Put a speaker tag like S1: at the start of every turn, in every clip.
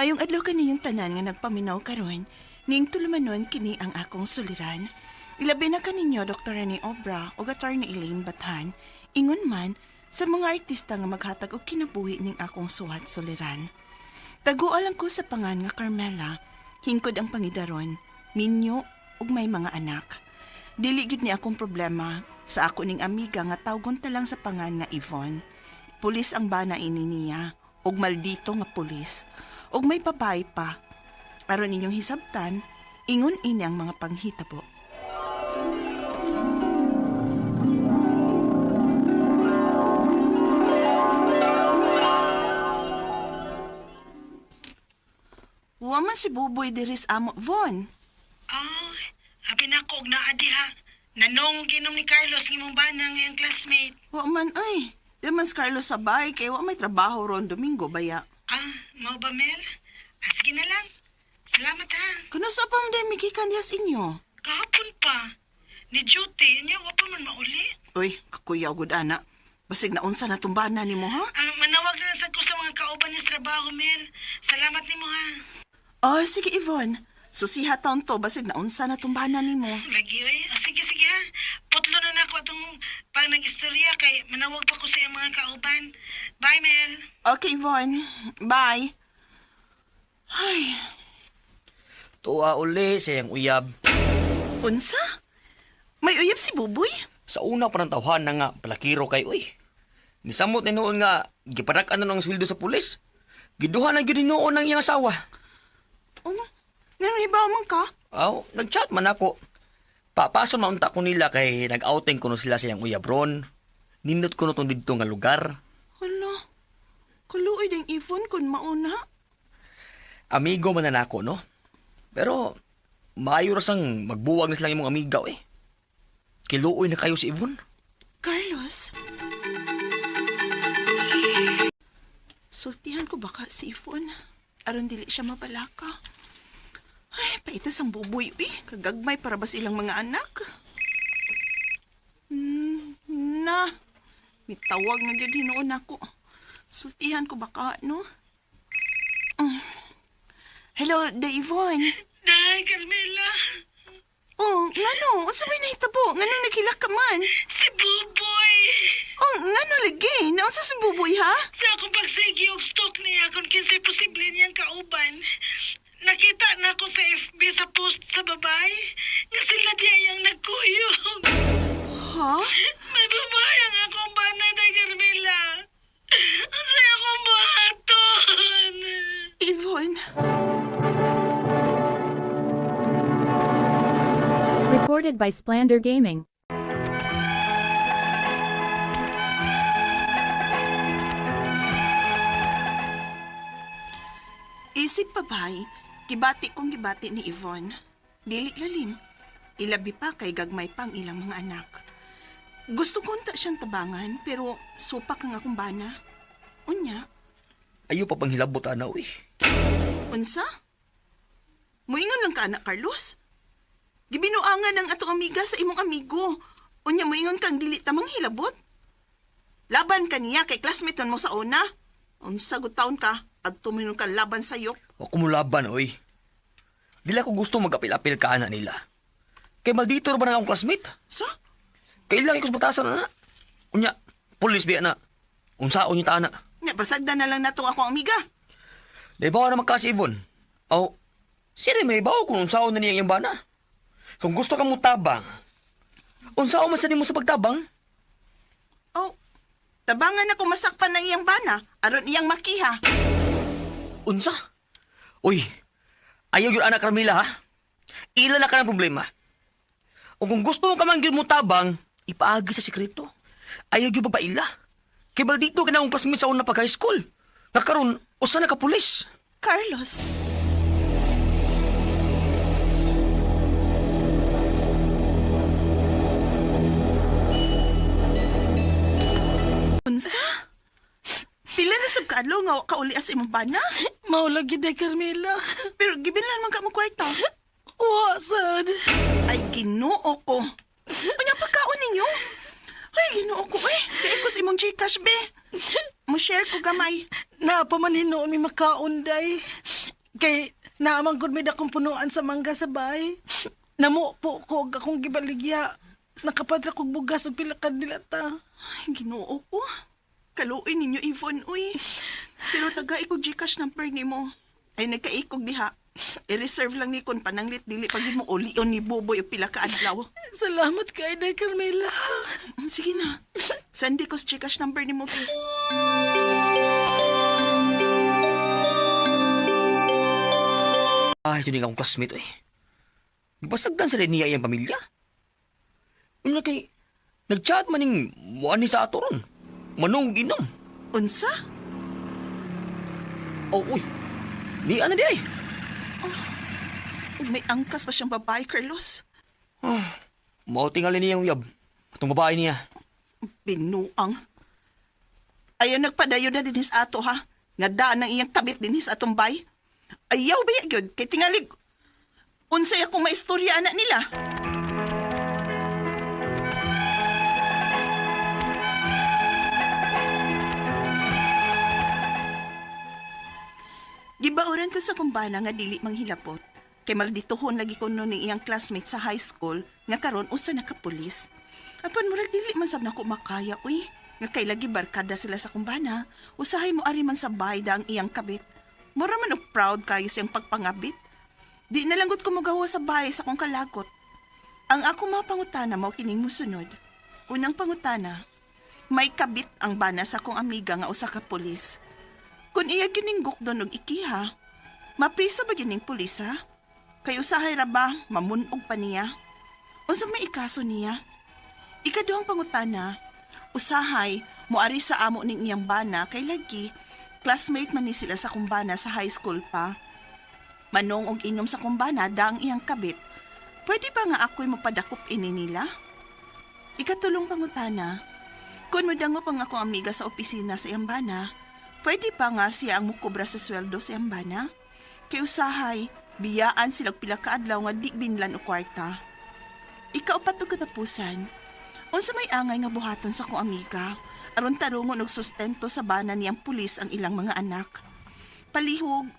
S1: Mayong adlaw kaniyong tanan nga nagpaminaw karon, ning tulumanon kini ang akong suliran. Ilabi na kaninyo Dr. Rene Obra o Attorney Elaine Bathan, ingon man sa mga artista nga maghatag og kinabuhi ning akong suwat suliran. Tagualan ko sa pangan nga Carmela, hingkod ang pangidaron, minyo ug may mga anak. Dili gid ni akong problema sa ako ning amiga nga tawgon ta lang sa pangan nga Yvonne. Pulis ang bana ini niya, ug maldito nga pulis, ug may babae pa. Aron inyong hisabtan, ingon ini ang mga panghitabo. Wa man si Buboy diris amo Von.
S2: Oh, habi na ko og naa diha. Nanong ginom ni Carlos ng imong bana ngayong classmate.
S1: Wa man ay. Di man si Carlos sabay kay wa may trabaho ron Domingo baya.
S2: Ah, mau ba Mel? Ah, sige na lang. Salamat ha.
S1: Kuno sa pa man day migikan diha sa inyo?
S2: Kahapon pa. Ni duty, niya wa pa man mauli.
S1: Uy, kakuyaw gud ana. Basig na unsa na tumbana nimo ha?
S2: Ah, manawag na lang ko sa mga kauban niya sa trabaho, Mel. Salamat nimo ha.
S1: Oh, sige Yvonne. Susiha taon to basig na unsa na tumbana nimo.
S2: Lagi oy. Ah, sige, sige ha. Putlo na na ako itong pang nag-istorya kay manawag pa ko sa iyang mga kauban. Bye, Mel.
S1: Okay, Yvonne. Bye. Ay,
S3: Tuwa uli sa iyang uyab.
S1: unsa? May uyab si Buboy?
S3: Sa una pa ng tawhan na nga, palakiro kay uy. Nisamot ni noon nga, gipanak-an na ng sweldo sa pulis. Giduha na gyud noon ng iyang asawa.
S1: Ano? Nanibaw man ka?
S3: Aw, nag-chat man ako. Papaso na unta ko nila kay nag-outing ko no sila sa iyang uyab ron. Nindot ko no tong dito nga lugar.
S1: Hala. Kaluoy ding Yvonne kun mauna.
S3: Amigo man na nako, no? Pero, maayo ra sang magbuwag na sila imong amiga, eh. Kiluoy na kayo si Ivon.
S1: Carlos? Sultihan ko baka si Yvonne. Aron dili siya mabalaka. Ay, paitas ang buboy, uy. Kagagmay para ba silang mga anak? Hmm, na. Mitawag na dyan hinoon ako. Sultihan ko baka, no? Mm. Hello, da Yvonne.
S2: Day, Carmela.
S1: Oh, ngano? Unsa may nahitabo? Ngano nagkilak ka man?
S2: Si Buboy.
S1: Oh, ngano lagi? Naunsa si Buboy, ha?
S2: Sa akong pagsigi og stock niya kung kinsay posible niyang kauban. Nakita na ako sa FB sa post sa babay nga sila diya yung nagkuyog.
S1: Ha?
S2: May babae ang akong banay na Carmela. Ang saya akong buhaton.
S1: Yvonne.
S4: Recorded by Splander Gaming.
S1: Isip pa bay, gibati kong gibati ni Yvonne. Dili lalim. Ilabi pa kay gagmay pang ilang mga anak. Gusto ko unta siyang tabangan, pero supak ang akong bana. Unya,
S3: Ayo pa pang hilabot ana, uy.
S1: unsa? Muingon lang ka, anak Carlos. Gibinuangan ng ato amiga sa imong amigo. Unya moingon kang dili tamang hilabot. Laban ka niya kay classmate mo sa una. Unsa gud taon ka, at tuminon ka laban sayok.
S3: Wa ko mulaban, oy. Dila ko gusto mag-apil-apil ka ana nila. Kay maldito ba na akong classmate?
S1: Sa?
S3: Kailangan ko sa batasan na. Unya, pulis biya na. Unsaon niya ta na.
S1: Nga, pasagda na lang nato ako amiga.
S3: Naibaw naman kasi Ivon. Aw, sino may ibaw kung unsaon na niya yung bana? Kung gusto ka mo tabang, unsaon man sa mo sa pagtabang?
S1: Oh, tabangan ako masakpan ng iyang bana, aron iyang makiha.
S3: Unsa? Uy, ayaw yun anak Carmela ha? Ila na ka ng problema. O kung gusto mo ka man yun mo tabang, ipaagi sa sikreto. Ayaw yun babaila. Kay dito ka na akong classmate sa una pag high school. Nakaroon, usa na ka pulis.
S1: Carlos. Unsa? Pila na sab kaadlaw nga wa ka uli as imong bana?
S2: Maulagi day Carmela.
S1: Pero gibilan man ka mo kwarta.
S2: Wa sad.
S1: Ay Ginoo ko. Unya pagkaon ninyo? Ay Ginoo ko eh. Kay ko sa imong Gcash be. mo share ko gamay.
S2: Napamaninoon mi makaunday. Kay naamang gud mi dakong punuan sa mangga sa bahay. Namo po ko og akong gibaligya. Nakapatra kog bugas og pila ka dilata.
S1: Ay, ginoo ko. Kaluoy ninyo, Yvonne, uy. Pero taga ikog Gcash number ni mo. Ay, nagkaikog diha. I-reserve lang ni kon pananglit dili pag mo ulion ni Boboy o pila ka adlaw.
S2: Salamat kay Day Carmela.
S1: Mm, Sige na. Sandi ko sa Gcash number ni mo.
S3: Ay, ito akong classmate eh. Gipasagdan sa niya iyang pamilya. Ano kay, nag-chat man ning muan ni sa ato ron. Manong inom.
S1: Unsa?
S3: Oh, uy. Ni ano di ay.
S1: Ug May angkas pa siyang babae, Carlos.
S3: Mao tingali niya yung yab. Itong babae niya.
S1: Binuang. Ayaw nagpadayo na dinis ato ha. Nga daan ang iyang tabit dinis atong bay. Ayaw ba yun? Kay tingalig. Unsay akong maistorya anak nila. Gibauran ko sa kumbana nga dili manghilapot. Kay maldituhon lagi ko no ni iyang classmate sa high school nga karon usa na ka pulis. Apan murag dili man sab nako makaya uy. Nga kay lagi barkada sila sa kumbana, usahay mo ari man sa bayda ang iyang kabit. Mura man og proud kayo siyang pagpangabit. Di na lang gud ko magawa sa bahay sa kong kalagot. Ang ako mga pangutana mao kining musunod. Unang pangutana, may kabit ang bana sa kong amiga nga usa ka pulis. Kung iya gininggok doon og ikiha, mapriso ba gining pulis ha? Kay usahay ra ba mamunog pa niya? Unsa may ikaso niya? Ikaduhang pangutana, usahay moari sa amo ning iyang bana kay lagi classmate man ni sila sa kumbana sa high school pa. Manong og inom sa kumbana daang iyang kabit. Pwede ba nga ako'y mapadakop ini nila? Ikatulong pangutana, kung modango pa nga akong amiga sa opisina sa iyang bana, pwede pa nga siya ang mukobra sa sweldo sa iyang bana? Kay usahay, biyaan silang pila ka adlaw nga di binlan o kwarta. Ikaupat og katapusan, unsa may angay nga buhaton sa kong amiga, aron tarungon og sustento sa bana niyang pulis ang ilang mga anak. Palihog,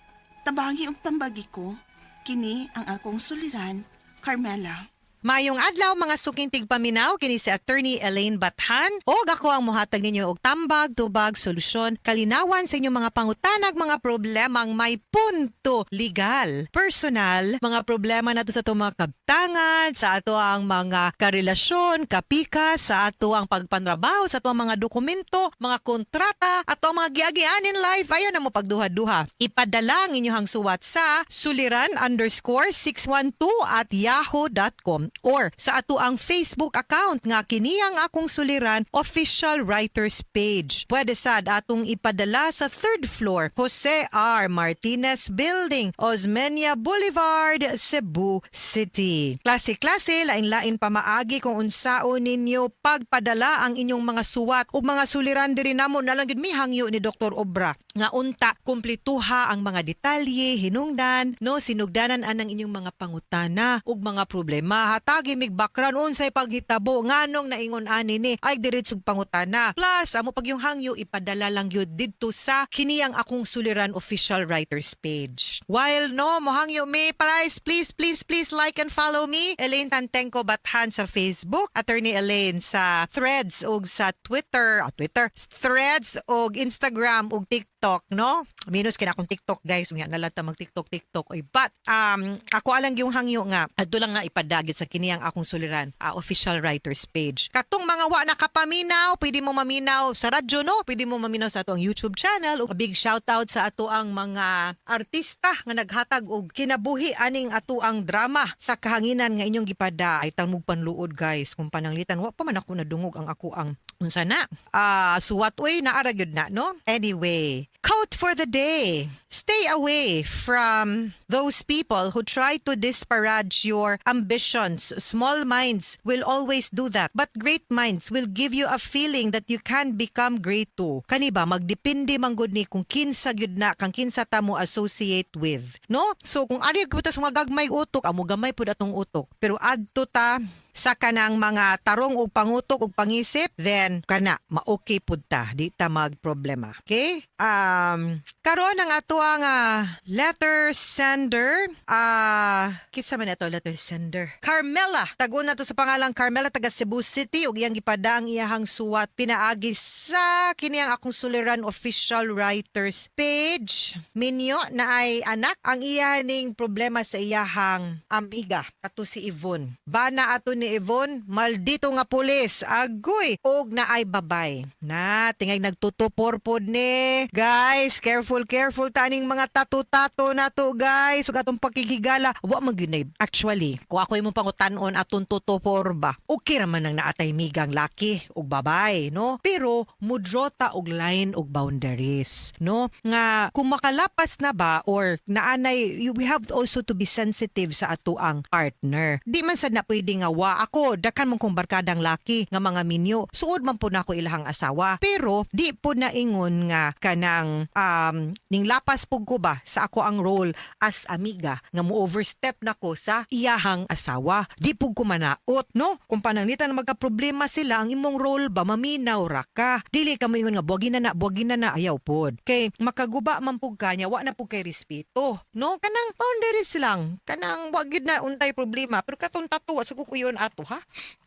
S1: tabangi og tambagi ko, kini ang akong suliran, Carmela.
S5: Mayong adlaw mga sukintig paminaw kini si attorney Elaine Bathan. O ako ang muhatag ninyo og tambag, tubag, solusyon, kalinawan sa inyong mga pangutanag mga problemang may punto legal, personal, mga problema nato sa itong mga kabtangan, sa ato ang mga karelasyon, kapika, sa ato ang pagpanrabaho, sa ato ang mga dokumento, mga kontrata, at ang mga giagian in life, ayon na mo pagduha-duha. Ipadala ang inyong suwat sa suliran underscore 612 at yahoo.com or sa ato ang Facebook account nga kini ang akong suliran official writers page. Pwede sad atong ipadala sa third floor Jose R. Martinez Building, Osmeña Boulevard, Cebu City. Klase-klase, lain-lain pa maagi kung unsaon ninyo pagpadala ang inyong mga suwat o mga suliran diri namo na lang gid mi hangyo ni Dr. Obra nga unta kumpletuha ang mga detalye hinungdan no? Sinugdanan anang inyong mga pangutana ug mga problema. Hatagi mig background unsay paghitabo nganong naingon ani ni? Ay diretsog pangutana. Plus amo pag yung hangyo ipadala lang gyud didto sa kini ang akong suliran official writers page. While no mohangyo me please please please please like and follow me. Elaine Tantenko Bathan sa Facebook attorney Elaine sa Threads ug sa Twitter ah, Twitter Threads ug Instagram ug TikTok no? Minus kina akong TikTok guys. Unya na lang ta mag TikTok TikTok. Oy but um ako alang yung hangyo nga. Adto lang na ipadagyo sa kini ang akong suliran ah, official writers page. Katong mga wa nakapaminaw pwede mo maminaw sa radyo no? Pwede mo maminaw sa ato ang YouTube channel. A big shout out sa ato ang mga artista nga naghatag og kinabuhi aning ato ang drama sa kahanginan nga inyong gipada. Ay tangmug panluod guys. Kung pananglitan wa pa man ako nadungog ang ako ang unsa na. Ah suwat way na ara gyud na no? Anyway quote for the day. Stay away from those people who try to disparage your ambitions. Small minds will always do that but great minds will give you a feeling that you can become great too. Kani ba? Magdepende man gud ni kung kinsa gyud na kang kinsa ta mo associate with. No? So kung ari gyud ta mga gagmay utok amo gamay pud atong utok. Pero adto ta sa kanang mga tarong ug pangutok ug pangisip, then kana ma-okay pud ta, di ta magproblema. Okay? Um karon ang ato ang ah, letter sender, ah kinsa man ato letter sender? Carmela. Tagon na to sa pangalang Carmela taga Cebu City ug iyang gipada ang iyahang suwat pinaagi sa kini ang akong suliran official writers page. Minyo na ay anak ang iyaning problema sa iyahang amiga ato si Yvonne. Bana ato ni Yvonne, maldito nga pulis. Agoy, og na ay babay. Na, tingay nagtutupor pod ni. Guys, careful, careful taning mga tato-tato na to, guys. Ug atong pakikigala, wa man gyud nay. Actually, kung ako imong pangutanon atong tutupor ba, okay raman ang naatay migang laki ug babay, no? Pero mudrota og line og boundaries, no? Nga kung makalapas na ba or naanay we have also to be sensitive sa ato ang partner. Di man sad na pwede nga wa ako dakan man kong barkadang laki nga mga minyo. Suod man po na ako ilahang asawa. Pero di po na ingon nga kanang um, ning lapas pug ko ba sa ako ang role as amiga nga mo overstep na ko sa iyahang asawa. Di pug ko manaot, no? Kung pananglitan na magka-problema sila, ang imong role ba maminaw ra ka. Dili ka mo ingon nga buwagin na na, buwagin na na ayaw pod. Kay makaguba man pug kanya, wa na pug kay respeto. No? Kanang boundaries lang. Kanang wag gyud na untay problema. Pero katong tatuwa sa kukuyon ato ha.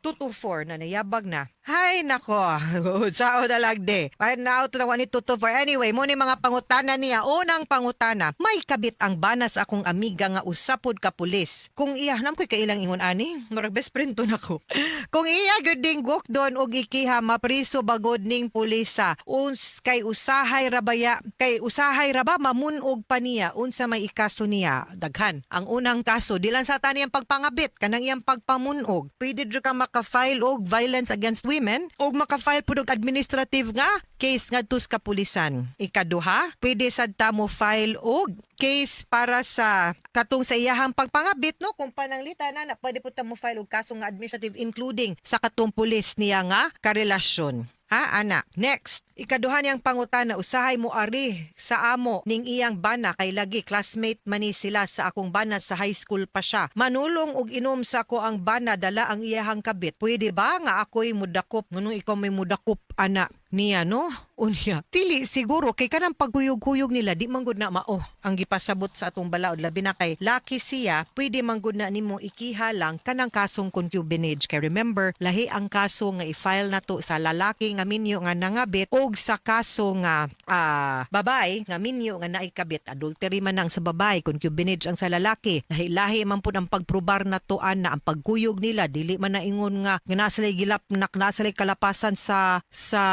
S5: 2 to 4 na nayabag na. Hay nako. Sao na lang de. Ay now to the one 2 to 4. Anyway, mo ni mga pangutana niya. Unang pangutana, may kabit ang banas akong amiga nga usapod ka pulis. Kung iya, nam ko'y kailang ingon ani, marag best friend to nako. Kung iya gyud ding guk doon og ikiha mapriso bagod ning pulisa. Uns kay usahay rabaya, kay usahay raba mamunog pa niya unsa may ikaso niya daghan. Ang unang kaso di lang sa taniyang pagpangabit kanang iyang pagpamunog. Pwede dra ka maka-file og violence against women og maka-file pud og administrative nga case ngadto sa kapulisan. Ikaduha, pwede sad ta mo file og case para sa katong sa iyahang pagpangabit no kung pananglitan na, na pwede po ta mo file og kaso nga administrative including sa katong pulis niya nga karelasyon. Ha, ana. Next, ikaduha niyang pangutana, usahay mo ari sa amo ning iyang bana kay lagi classmate man ni sila sa akong bana sa high school pa siya. Manulong og inom sa ako ang bana dala ang iyahang kabit. Pwede ba nga ako'y mudakop ngunong ikaw may mudakop ana niya no? Unya. Tili siguro kay kanang pagkuyog-kuyog nila di man gud na mao ang gipasabot sa atong balaod labi na kay laki siya pwede man gud na nimo ikiha lang kanang kasong concubinage kay remember lahi ang kaso nga i-file na to sa lalaki nga minyo nga nangabit og sa kaso nga ah, babay nga minyo nga naikabit adultery man ang sa babay concubinage ang sa lalaki lahi-lahi man pud ang pagprobar na to ana ang pagkuyog nila dili man naingon nga nga nasalay gilap nak nasalay kalapasan sa sa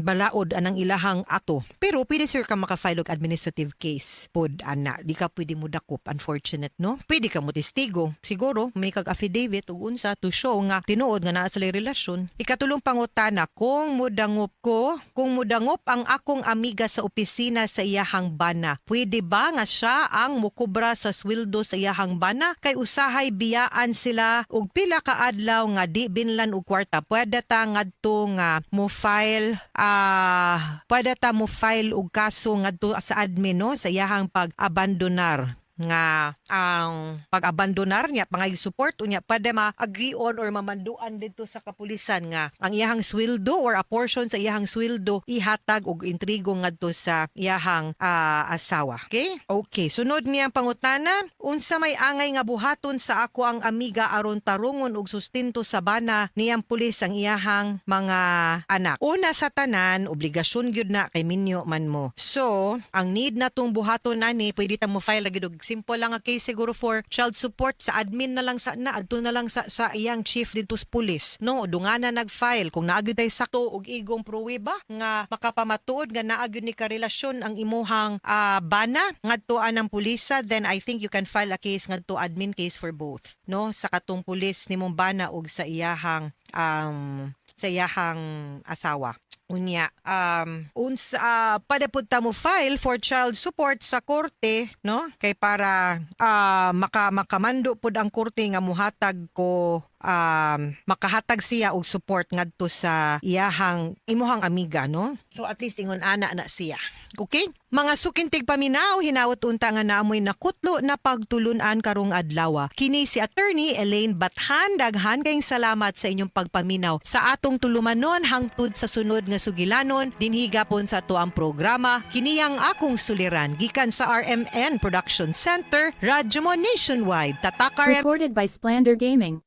S5: balaod anang ilahang ato. Pero pwede sir ka maka-file og administrative case pod ana. Di ka pwede mo dakop unfortunate no? Pwede ka mo testigo. Siguro may kag affidavit ug unsa to show nga tinuod nga naa sila relasyon. Ikatulong pangutana kung mudangop ko kung mudangop ang akong amiga sa opisina sa iyahang bana pwede ba nga siya ang mukubra sa sweldo sa iyahang bana? Kay usahay biyaan sila og pila ka adlaw nga di binlan og kwarta. Pwede ta ngadto nga mo file ah pwede ta mo file og kaso ngadto sa admin no? Sa iyahang pag-abandonar nga ang pag-abandonar niya pangay support unya pwede ma-agree on or mamanduan dito sa kapulisan nga ang iyahang sweldo or a portion sa iyahang sweldo ihatag og intrigo ngadto sa iyahang ah, asawa. Okay? Okay sunod niya ang pangutana unsa may angay nga buhaton sa ako ang amiga aron tarungon og sustento sa bana niyang pulis ang iyahang mga anak. Una sa tanan obligasyon gyud na kay minyo man mo. So ang need na tong buhaton ani pwede ta mo file lagi og simple lang nga case siguro for child support. Sa admin na lang sa na adto na lang sa sa iyang chief dito sa pulis. No dungana nag-file. Kung naagyo tay sakto og igong pruweba nga makapamatuod nga naagyo ni karelasyon ang imuhang ah, bana ngadto ang pulisa then I think you can file a case ngadto admin case for both. No sa katong pulis nimong bana og sa iyahang um, sa iyahang asawa Unya, um, uns, uh, pwede po ta mo file for child support sa korte, no? Kay para uh, maka, makamando po ang korte nga muhatag ko um, makahatag siya og support ngadto sa iyahang imuhang amiga no? So at least ingon ana na siya. Okay? Mga sukintig paminaw hinawot unta nga naamoy nakutlo na pagtulunan karong adlaw. Kini si attorney Elaine Bathan daghan kayong salamat sa inyong pagpaminaw. Sa atong tulumanon hangtod sa sunod nga sugilanon dinhi gapon sa ato ang programa. Kini ang akong suliran gikan sa RMN Production Center Radyo mo Nationwide tatak
S4: Recorded by Splander Gaming.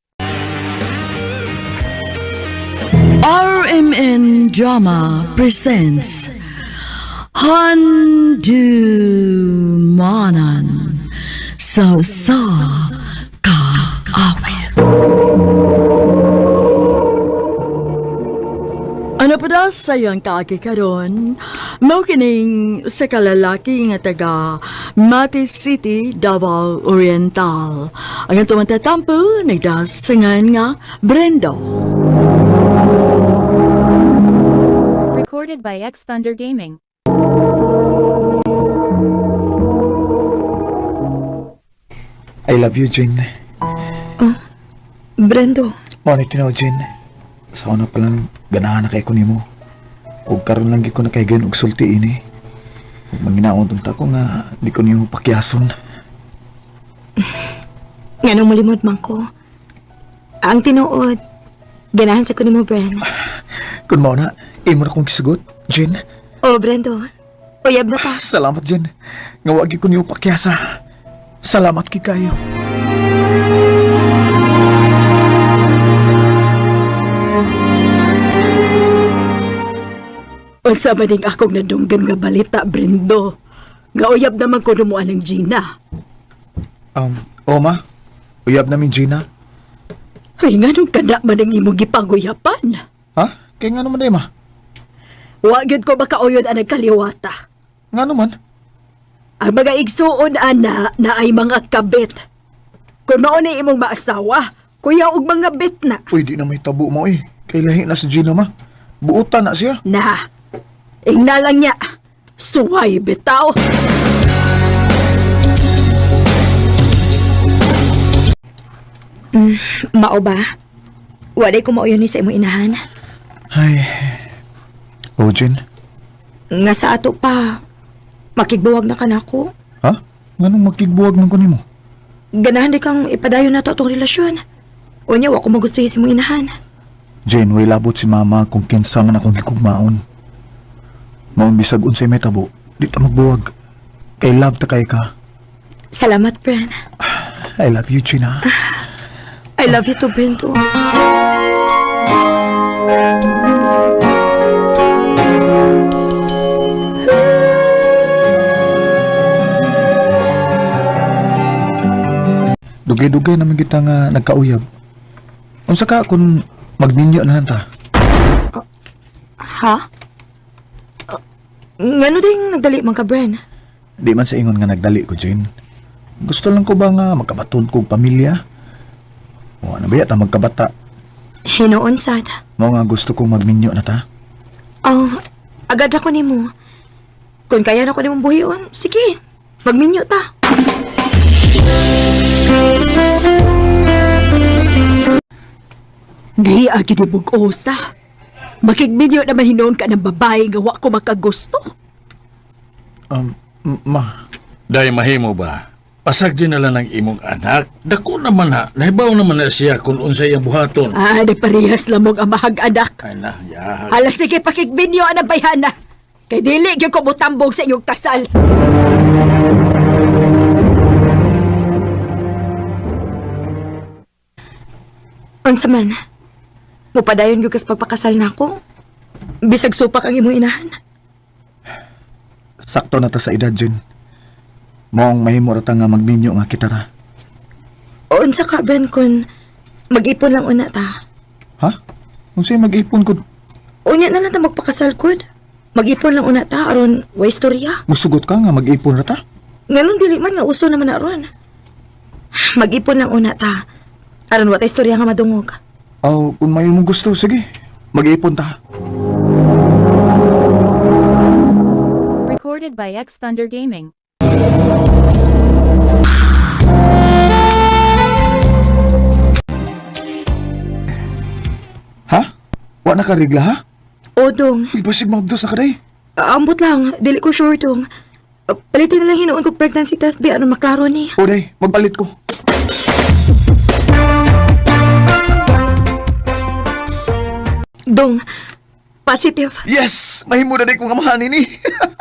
S6: RMN Drama presents Handumanan Sa Sa Ka Awit Ano pa daw sayang kaki karon? Mao sa kalalaki nga taga Mati City, Davao Oriental. Ang atong tatampo nagdasangan nga Brendo.
S4: Recorded by X Thunder Gaming.
S7: I love you, Jin.
S6: Brendo,
S7: Mo ni tinaw, Jin. Sa una pa lang, ganahan na kay ko nimo. Ug karon lang ko na kay og sulti ini. Ug manginaon tunta ko nga di ko nimo pakyason.
S8: Nga nung malimod man ko. Ang tinuod, ganahan sa kunin mo, Bren.
S7: Kun mao na, imo na kong kisugot, Jin.
S8: Oh, Brendo, uyab na ta.
S7: Salamat, Jin. Nga wagi ko nimo pakyasa. Salamat kay kayo.
S6: unsa man ning akong nadunggan nga balita, Brendo. Nga uyab naman ko numuan ng Gina.
S7: Um, Oma, uyab namin Gina.
S6: Ay nga nung kada man ang imong gipanguyapan.
S7: Ha? Kay nga naman ma?
S6: Wa gyud ko makauyod ang kaliwata.
S7: Nga naman?
S6: Ang mga igsuon ana na ay mga kabit. Kung mao na imong maasawa, kuya og mga bit na.
S7: Uy, di na may tabo mo eh. Kay lahi na si Gina ma. Buutan na siya.
S6: Na, ingna lang niya. Suway bitaw.
S8: Mao ba? Waday ko mauyon ni sa imong inahan.
S7: Ay. Oh, Jin.
S8: Nga sa ato pa, makigbuwag na ka na ako.
S7: Ha? Nga nung makigbuwag man ko nimo.
S8: Ganahan di kang ipadayon na to atong relasyon. Unya, wa ko magustuhin sa imong inahan.
S7: Jane, way labot si mama kung kinsa man akong gikugmaon. Maong bisag unsay may tabo, di ta magbuwag. Kay love ta kay ka.
S8: Salamat, Bren.
S7: I love you, Gina.
S8: I love you too, Brendo.
S7: Dugay-dugay naman kita nga nagkauyab. Unsa ka kung magninyo na lang ta?
S8: Ha? Uh, ngano ding nagdali man ka, Bren?
S7: Di man sa ingon nga nagdali ko, Jane. Gusto lang ko ba nga magkabaton kong pamilya? O ano ba yata magkabata?
S8: Hinoon sad.
S7: Mo nga gusto kong magminyo na ta?
S8: Oh, agad ako nimo. Kung kaya na ko nimong buhion, sige, magminyo ta.
S6: Ngayi agi di mong usa. Makigbidyo naman hinoon ka ng babae nga wa ko makagusto.
S7: Um, ma,
S9: Dahil mahimo ba? Pasag din na lang ng imong anak. Dako naman ha. Nahibaw naman na siya kung unsay ang buhaton.
S6: Ah, nagparehas lamog ang mahag anak.
S9: Ay na, yahag.
S6: Alas sige pakigbidyo ang bayhana. Kay dili gyud ko mutambong sa inyong kasal.
S8: Unsa man? Mupadayon gyud kas pagpakasal na ako. Bisag supak ang imong inahan.
S7: sakto na ta sa edad, Jane. Moong mahimo ra ta nga magminyo nga kita ra.
S8: Unsa ka ben kun mag-ipon lang una ta.
S7: Ha? Unsay mag-ipon ko?
S8: Unya na lang ta magpakasal kod. Mag-ipon lang una ta aron wa istorya.
S7: Musugot ka nga mag-ipon ra ta?
S8: Nganon dili man nga uso naman na aron. Mag-ipon lang una ta. Aron wa ta istorya nga madungog.
S7: Aw, kung may mo gusto, sige. Mag-ipon ta.
S4: Recorded by X Thunder Gaming.
S7: Wa na ka regla ha?
S8: O, dong.
S7: Uy, basig mabdos na ka day.
S8: Ambot lang. Dili ko sure, dong. Uh, Palitin na lang hinuon kong pregnancy test. Di ano maklaro ni.
S7: O day, magpalit ko.
S8: Dong. Positive.
S7: Yes! Mahimo na kong amahan ini.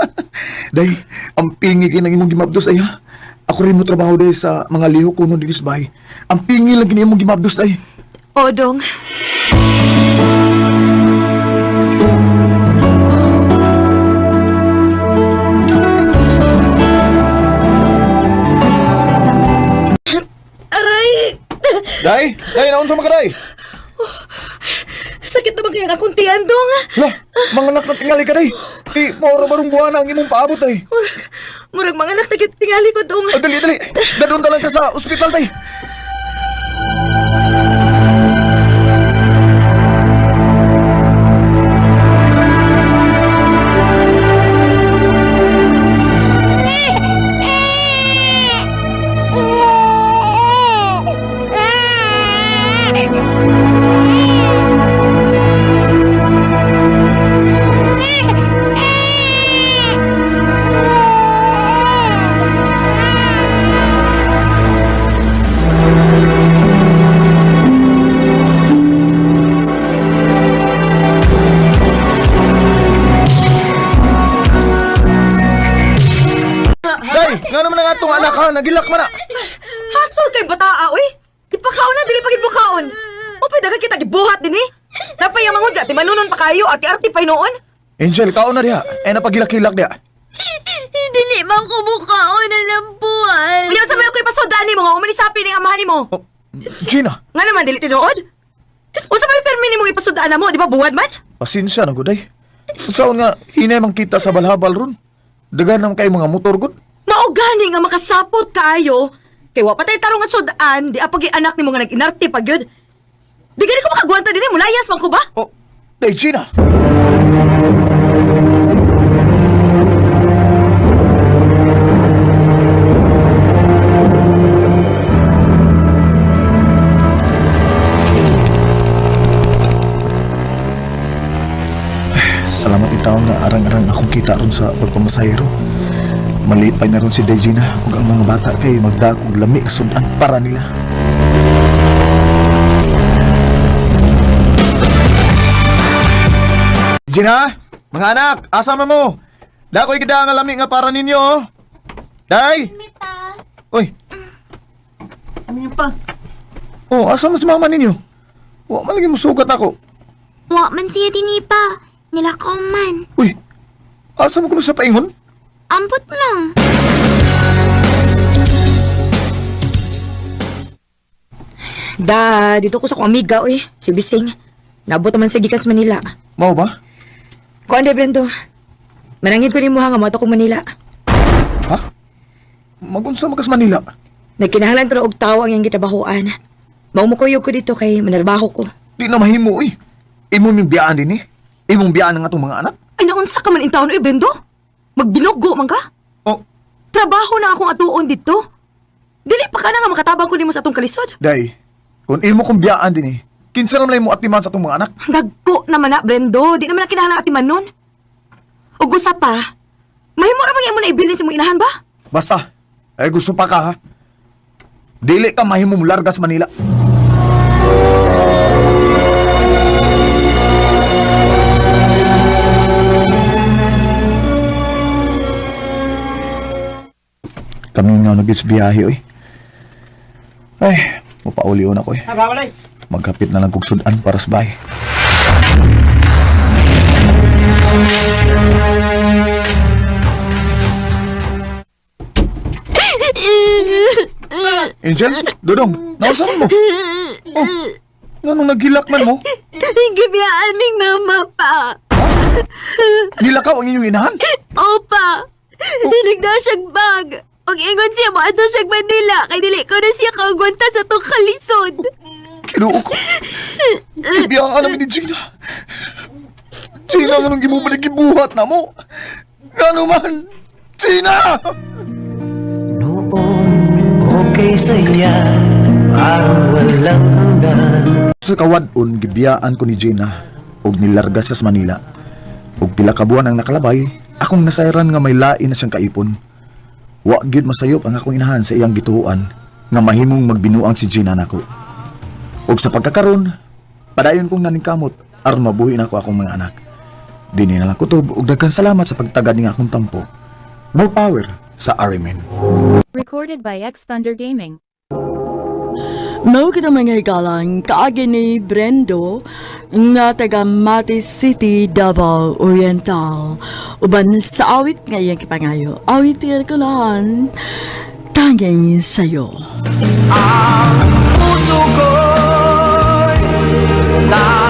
S7: day, ang pingi kayo ng imong gimabdos day ha. Ako rin mo trabaho day sa mga liho kuno di bay. Ang pingi lang gini imong gimabdos day.
S8: O, dong. Aray!
S7: Day, day, naunsa mo ka day?
S8: Sakit naman kaya akong tiyan, dong.
S7: Lah, mga anak na tingali ka day. Eh, mauro barong buwan ang imong paabot day.
S8: Murag mga anak na tingali ko, dong.
S7: Oh, dali, dali. Dadun lang ka sa ospital. Day, Angel, kaon na diha. Eh, napagilak-hilak diha.
S8: Dili man ko bukaon na lampuan. Uyaw sa mayo ko'y pasodaan ni mo, nga umanisapi ng amahan ni mo.
S7: Oh, Gina,
S8: Nga naman, dili tinuod. O sa may permi ni mong ipasodaan na mo, di ba buwad man?
S7: pasensya na guday. Saan nga, hinay man kita sa balhabal ron. Dagan naman kayo mga motor gud.
S8: Maugani nga makasapot kaayo. Kay wa patay tarong nga sodaan, di apagi anak ni mo nga nag-inarte pa gyud. Di gani ko makagwanta din eh, mulayas man ko ba?
S7: Oh, day, Gina. Salamat itaon nga arang-arang akong kita ron sa pagpamasayro. Malipay na ron si Dejina ug ang mga bata kay magdakog lami sudan para nila. Gina, mga anak, asa man mo? Dakoy gida nga lami nga para ninyo. oh. Day. Oy.
S2: Ano pa?
S7: Oh, asa man si mama ninyo? Wa man lagi mo sugat ako.
S10: Wa man siya dinipa. Nilakaw man.
S7: Uy. Asa mo kuno sa paingon?
S10: Ambot lang.
S8: Da, dito ko sa kong amiga, oy. Si Bising. Nabot naman sa gikas Manila.
S7: Mao ba?
S8: Kuan de Brendo. Manangid ko ni mo nga mato ko Manila.
S7: Ha? Magunsa magas Manila.
S8: Nagkinahanglan ko na og tao ang iyang gitabahuan. Maumukuyog ko dito kay manarbaho ko.
S7: Di na mahimo uy. Imo ming biyaan din eh. Imong biyaan ng atong mga anak.
S8: Ay naunsa ka man in taon, oy Brendo? Magbinugo man ka?
S7: Oh,
S8: Trabaho na akong atuon dito. Dili pa ka na nga makatabang ko nimo sa atong kalisod.
S7: day. Kung imo kong biyaan din eh. Kinsa naman mo atiman sa atong mga anak.
S8: Nagko naman na, Brendo. Di naman na kinahanglan ati manon. Ug usa pa, mahimo na bang mo na ibilin sa mong inahan ba?
S7: Basta, ay gusto pa ka ha. Dili ka mahimo mo largas Manila. Kami nga nagis biyahe oy. Ay, mapauli na ko eh. Magkapit na lang kog sudan para sa bahay. Angel, Dodong, nausan mo? Oh, nganong naghilak man mo?
S10: Gibiyaan ning mama pa.
S7: Nilakaw ang inyong inahan?
S10: Opa. Nagdaw siyang bag. Og ingon siya mo ato siyang Manila kay dili ko na siya kaugwanta sa tong kalisod.
S7: Kinuo ko. Ibiyaan ka namin ni Gina. Gina, anong gimubalik gibuhat na mo? Nga naman, Gina!
S11: Okay saya, parang walang hanggan
S7: Sa kawadon, gibiyaan ko ni Gina. ug nilarga siya sa Manila. Ug pila ka buwan ang nakalabay, akong nasayran nga may lain na siyang kaipon. Wa gyud masayop ang akong inahan sa iyang gituuan nga mahimong magbinuang si Gina nako. Ug sa pagkakaron, padayon kong naningkamot aron mabuhi na ako akong mga anak. Dini na lang kutob ug daghan salamat sa pagtagad ning akong tampo. More power sa Arimin.
S4: Recorded by X Thunder Gaming.
S6: Mao kita mga ikalang kaagi ni Brendo nga taga Mati City, Davao Oriental. Uban sa awit ngayang kipangayo. Awit ko lang tanging sayo.
S11: Ang 나